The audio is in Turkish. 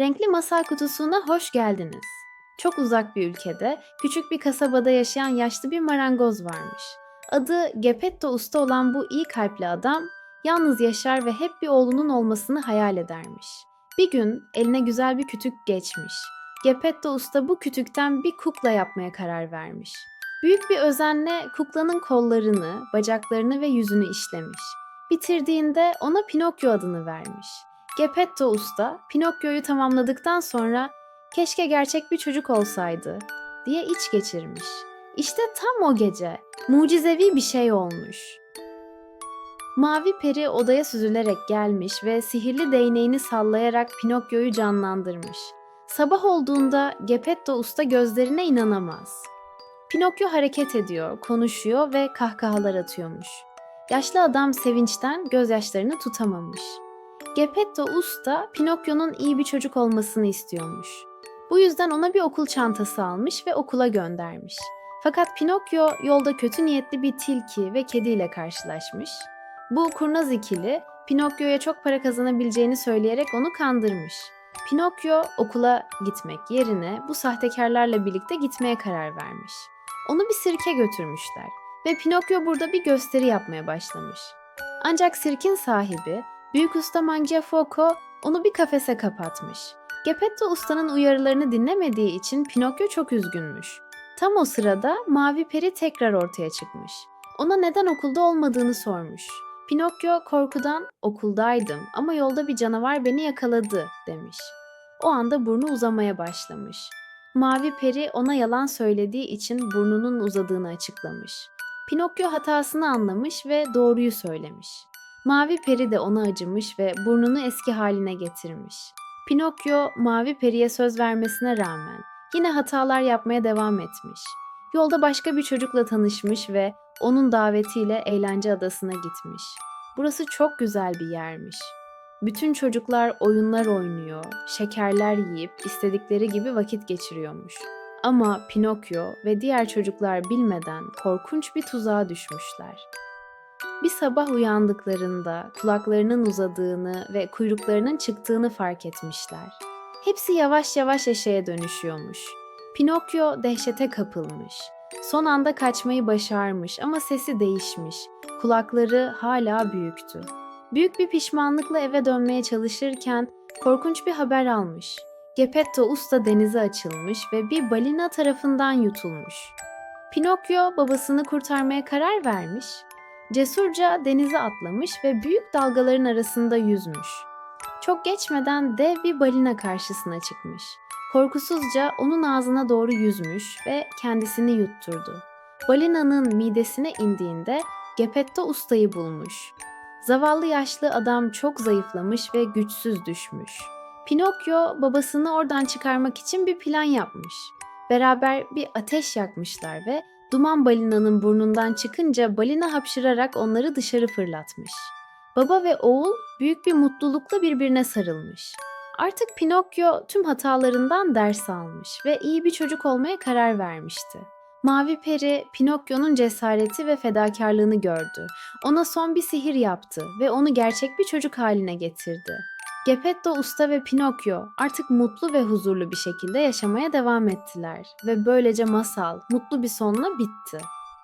Renkli Masal Kutusu'na hoş geldiniz. Çok uzak bir ülkede, küçük bir kasabada yaşayan yaşlı bir marangoz varmış. Adı Gepetto Usta olan bu iyi kalpli adam, yalnız yaşar ve hep bir oğlunun olmasını hayal edermiş. Bir gün eline güzel bir kütük geçmiş. Gepetto Usta bu kütükten bir kukla yapmaya karar vermiş. Büyük bir özenle kuklanın kollarını, bacaklarını ve yüzünü işlemiş. Bitirdiğinde ona Pinokyo adını vermiş. Gepetto Usta, Pinokyo'yu tamamladıktan sonra keşke gerçek bir çocuk olsaydı diye iç geçirmiş. İşte tam o gece mucizevi bir şey olmuş. Mavi peri odaya süzülerek gelmiş ve sihirli değneğini sallayarak Pinokyo'yu canlandırmış. Sabah olduğunda Gepetto Usta gözlerine inanamaz. Pinokyo hareket ediyor, konuşuyor ve kahkahalar atıyormuş. Yaşlı adam sevinçten gözyaşlarını tutamamış. Gepetto Usta Pinokyo'nun iyi bir çocuk olmasını istiyormuş. Bu yüzden ona bir okul çantası almış ve okula göndermiş. Fakat Pinokyo yolda kötü niyetli bir tilki ve kediyle karşılaşmış. Bu kurnaz ikili Pinokyo'ya çok para kazanabileceğini söyleyerek onu kandırmış. Pinokyo okula gitmek yerine bu sahtekarlarla birlikte gitmeye karar vermiş. Onu bir sirke götürmüşler ve Pinokyo burada bir gösteri yapmaya başlamış. Ancak sirkin sahibi Büyük usta Mangiafoco onu bir kafese kapatmış. Gepetto ustanın uyarılarını dinlemediği için Pinokyo çok üzgünmüş. Tam o sırada Mavi Peri tekrar ortaya çıkmış. Ona neden okulda olmadığını sormuş. Pinokyo korkudan okuldaydım ama yolda bir canavar beni yakaladı demiş. O anda burnu uzamaya başlamış. Mavi Peri ona yalan söylediği için burnunun uzadığını açıklamış. Pinokyo hatasını anlamış ve doğruyu söylemiş. Mavi peri de ona acımış ve burnunu eski haline getirmiş. Pinokyo mavi periye söz vermesine rağmen yine hatalar yapmaya devam etmiş. Yolda başka bir çocukla tanışmış ve onun davetiyle eğlence adasına gitmiş. Burası çok güzel bir yermiş. Bütün çocuklar oyunlar oynuyor, şekerler yiyip istedikleri gibi vakit geçiriyormuş. Ama Pinokyo ve diğer çocuklar bilmeden korkunç bir tuzağa düşmüşler. Bir sabah uyandıklarında kulaklarının uzadığını ve kuyruklarının çıktığını fark etmişler. Hepsi yavaş yavaş eşeğe dönüşüyormuş. Pinokyo dehşete kapılmış. Son anda kaçmayı başarmış ama sesi değişmiş. Kulakları hala büyüktü. Büyük bir pişmanlıkla eve dönmeye çalışırken korkunç bir haber almış. Gepetto usta denize açılmış ve bir balina tarafından yutulmuş. Pinokyo babasını kurtarmaya karar vermiş Cesurca denize atlamış ve büyük dalgaların arasında yüzmüş. Çok geçmeden dev bir balina karşısına çıkmış. Korkusuzca onun ağzına doğru yüzmüş ve kendisini yutturdu. Balinanın midesine indiğinde Gepetto ustayı bulmuş. Zavallı yaşlı adam çok zayıflamış ve güçsüz düşmüş. Pinokyo babasını oradan çıkarmak için bir plan yapmış. Beraber bir ateş yakmışlar ve Duman balinanın burnundan çıkınca balina hapşırarak onları dışarı fırlatmış. Baba ve oğul büyük bir mutlulukla birbirine sarılmış. Artık Pinokyo tüm hatalarından ders almış ve iyi bir çocuk olmaya karar vermişti. Mavi Peri Pinokyo'nun cesareti ve fedakarlığını gördü. Ona son bir sihir yaptı ve onu gerçek bir çocuk haline getirdi. Gepetto Usta ve Pinokyo artık mutlu ve huzurlu bir şekilde yaşamaya devam ettiler ve böylece masal mutlu bir sonla bitti.